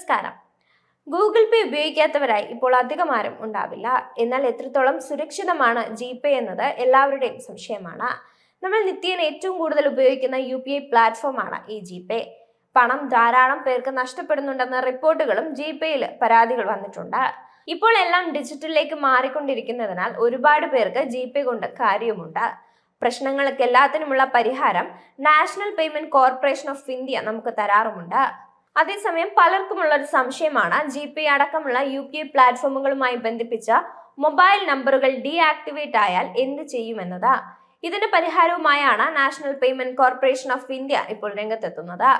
നമസ്കാരം. ഗൂഗിൾ പേ ഉപയോഗിക്കാത്തവരായി ഇപ്പോൾ അധികം ആരും ഉണ്ടാവില്ല. എന്നാൽ എത്രത്തോളം സുരക്ഷിതമാണ് ജി പേ എന്നത് എല്ലാവരുടെയും സംശയമാണ്. നമ്മൾ നിത്യേന ഏറ്റവും കൂടുതൽ ഉപയോഗിക്കുന്ന യു പി ഐ പ്ലാറ്റ്ഫോമാണ് ഈ ജി പേ പണം ധാരാളം പേർക്ക് നഷ്ടപ്പെടുന്നുണ്ടെന്ന റിപ്പോർട്ടുകളും ജി പേയിൽ പരാതികൾ വന്നിട്ടുണ്ട്. ഇപ്പോൾ എല്ലാം ഡിജിറ്റലിലേക്ക് മാറിക്കൊണ്ടിരിക്കുന്നതിനാൽ ഒരുപാട് പേർക്ക് ജി പേ കൊണ്ട് കാര്യമുണ്ട് പ്രശ്നങ്ങൾക്ക് എല്ലാത്തിനുമുള്ള പരിഹാരം national payment corporation of India നമുക്ക് തരാറുമുണ്ട്. അതേസമയം പലർക്കുമുള്ള ഒരു സംശയമാണ് ജി പേ അടക്കമുള്ള യു പി പ്ലാറ്റ്ഫോമുകളുമായി ബന്ധിപ്പിച്ച മൊബൈൽ നമ്പറുകൾ ഡീആക്ടിവേറ്റ് ആയാൽ എന്ത് ചെയ്യുമെന്നത്? ഇതിന്റെ പരിഹാരവുമായാണ് national payment corporation of India ഇപ്പോൾ രംഗത്തെത്തുന്നത്.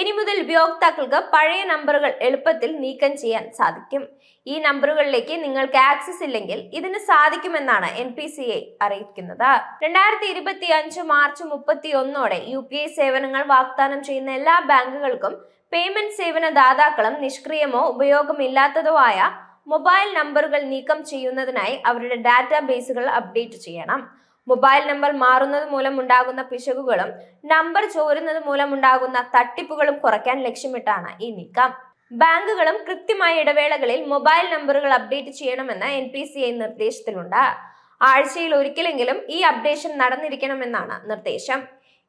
ഇനി മുതൽ ഉപയോക്താക്കൾക്ക് പഴയ നമ്പറുകൾ എളുപ്പത്തിൽ നീക്കം ചെയ്യാൻ സാധിക്കും. ഈ നമ്പറുകളിലേക്ക് നിങ്ങൾക്ക് ആക്സസ് ഇല്ലെങ്കിൽ ഇതിന് സാധിക്കുമെന്നാണ് എൻ പി സി ഐ അറിയിക്കുന്നത്. രണ്ടായിരത്തി ഇരുപത്തി അഞ്ച് മാർച്ച് മുപ്പത്തി ഒന്നോടെ യു പി ഐ സേവനങ്ങൾ വാഗ്ദാനം ചെയ്യുന്ന എല്ലാ ബാങ്കുകൾക്കും പേയ്മെന്റ് സേവന ദാതാക്കളും നിഷ്ക്രിയമോ ഉപയോഗമില്ലാത്തതോ ആയ മൊബൈൽ നമ്പറുകൾ നീക്കം ചെയ്യുന്നതിനായി അവരുടെ ഡാറ്റാബേസുകൾ അപ്ഡേറ്റ് ചെയ്യണം. മൊബൈൽ നമ്പർ മാറുന്നത് മൂലം ഉണ്ടാകുന്ന പിശകുകളും നമ്പർ ചോരുന്നത് മൂലം ഉണ്ടാകുന്ന തട്ടിപ്പുകളും കുറയ്ക്കാൻ ലക്ഷ്യമിട്ടാണ് ഈ നീക്കം. ബാങ്കുകളും കൃത്യമായ ഇടവേളകളിൽ മൊബൈൽ നമ്പറുകൾ അപ്ഡേറ്റ് ചെയ്യണമെന്ന് എൻ പി സി ഐ നിർദ്ദേശത്തിലുണ്ട്. ആഴ്ചയിൽ ഒരിക്കലെങ്കിലും ഈ അപ്ഡേഷൻ നടന്നിരിക്കണമെന്നാണ് നിർദ്ദേശം.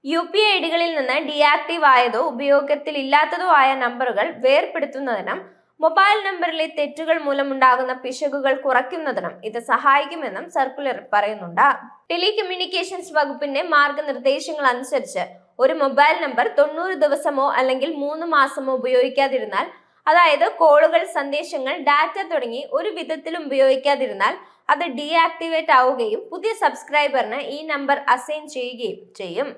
യു പി ഐ ഐഡികളിൽ നിന്ന് ഡീആക്റ്റീവ് ആയതോ ഉപയോഗത്തിൽ ഇല്ലാത്തതോ ആയ നമ്പറുകൾ വേർപെടുത്തുന്നതിനും മൊബൈൽ നമ്പറിലെ തെറ്റുകൾ മൂലമുണ്ടാകുന്ന പിശകുകൾ കുറയ്ക്കുന്നതിനും ഇത് സഹായിക്കുമെന്നും സർക്കുലർ പറയുന്നുണ്ട്. ടെലികമ്മ്യൂണിക്കേഷൻസ് വകുപ്പിന്റെ മാർഗനിർദ്ദേശങ്ങൾ അനുസരിച്ച് ഒരു മൊബൈൽ നമ്പർ തൊണ്ണൂറ് ദിവസമോ അല്ലെങ്കിൽ മൂന്ന് മാസമോ ഉപയോഗിക്കാതിരുന്നാൽ അതായത് കോളുകൾ സന്ദേശങ്ങൾ ഡാറ്റ തുടങ്ങി ഒരു വിധത്തിലും ഉപയോഗിക്കാതിരുന്നാൽ അത് ഡീആക്ടിവേറ്റ് ആവുകയും പുതിയ സബ്സ്ക്രൈബറിന് ഈ നമ്പർ അസൈൻ ചെയ്യുകയും ചെയ്യും.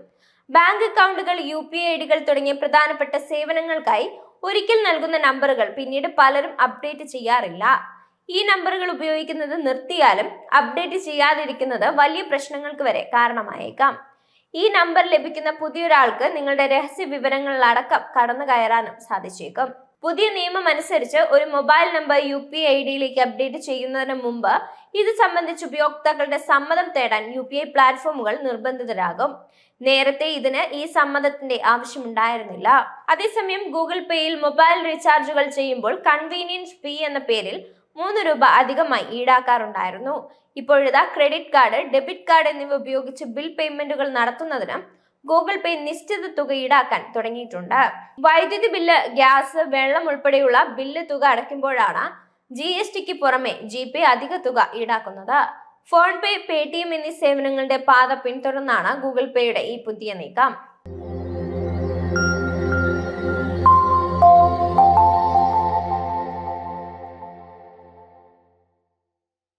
ബാങ്ക് അക്കൗണ്ടുകൾ യു പി ഐ ഐഡികൾ തുടങ്ങിയ പ്രധാനപ്പെട്ട സേവനങ്ങൾക്കായി ഒരിക്കൽ നൽകുന്ന നമ്പറുകൾ പിന്നീട് പലരും അപ്ഡേറ്റ് ചെയ്യാറില്ല. ഈ നമ്പറുകൾ ഉപയോഗിക്കുന്നത് നിർത്തിയാലും അപ്ഡേറ്റ് ചെയ്യാതിരിക്കുന്നത് വലിയ പ്രശ്നങ്ങൾക്ക് വരെ കാരണമായേക്കാം. ഈ നമ്പർ ലഭിക്കുന്ന പുതിയൊരാൾക്ക് നിങ്ങളുടെ രഹസ്യ വിവരങ്ങളിലടക്കം കടന്നു കയറാനും സാധിച്ചേക്കും. പുതിയ നിയമം അനുസരിച്ച് ഒരു mobile number U P I ഡിയിലേക്ക് അപ്ഡേറ്റ് ചെയ്യുന്നതിന് മുമ്പ് ഇത് സംബന്ധിച്ച് ഉപയോക്താക്കളുടെ സമ്മതം തേടാൻ യു പി ഐ പ്ലാറ്റ്ഫോമുകൾ നിർബന്ധിതരാകും. നേരത്തെ ഇതിന് ഈ സമ്മതത്തിന്റെ ആവശ്യമുണ്ടായിരുന്നില്ല. അതേസമയം ഗൂഗിൾ പേയിൽ മൊബൈൽ റീചാർജുകൾ ചെയ്യുമ്പോൾ കൺവീനിയൻസ് ഫീ എന്ന പേരിൽ മൂന്ന് രൂപ അധികമായി ഈടാക്കാറുണ്ടായിരുന്നു. ഇപ്പോഴിതാ ക്രെഡിറ്റ് കാർഡ് ഡെബിറ്റ് കാർഡ് എന്നിവ ഉപയോഗിച്ച് ബിൽ പേയ്മെന്റുകൾ നടത്തുന്നതിന് ഗൂഗിൾ പേ നിശ്ചിത തുക ഈടാക്കാൻ തുടങ്ങിയിട്ടുണ്ട്. വൈദ്യുതി ബില്ല് ഗ്യാസ് വെള്ളം ഉൾപ്പെടെയുള്ള ബില്ല് തുക അടയ്ക്കുമ്പോഴാണ് ജി എസ് ടിക്ക് പുറമെ ജി പേ അധിക തുക ഈടാക്കുന്നത്. PhonePe Paytm എന്നീ സേവനങ്ങളുടെ പാത പിന്തുടർന്നാണ് ഗൂഗിൾ പേയുടെ ഈ പുതിയ നീക്കം.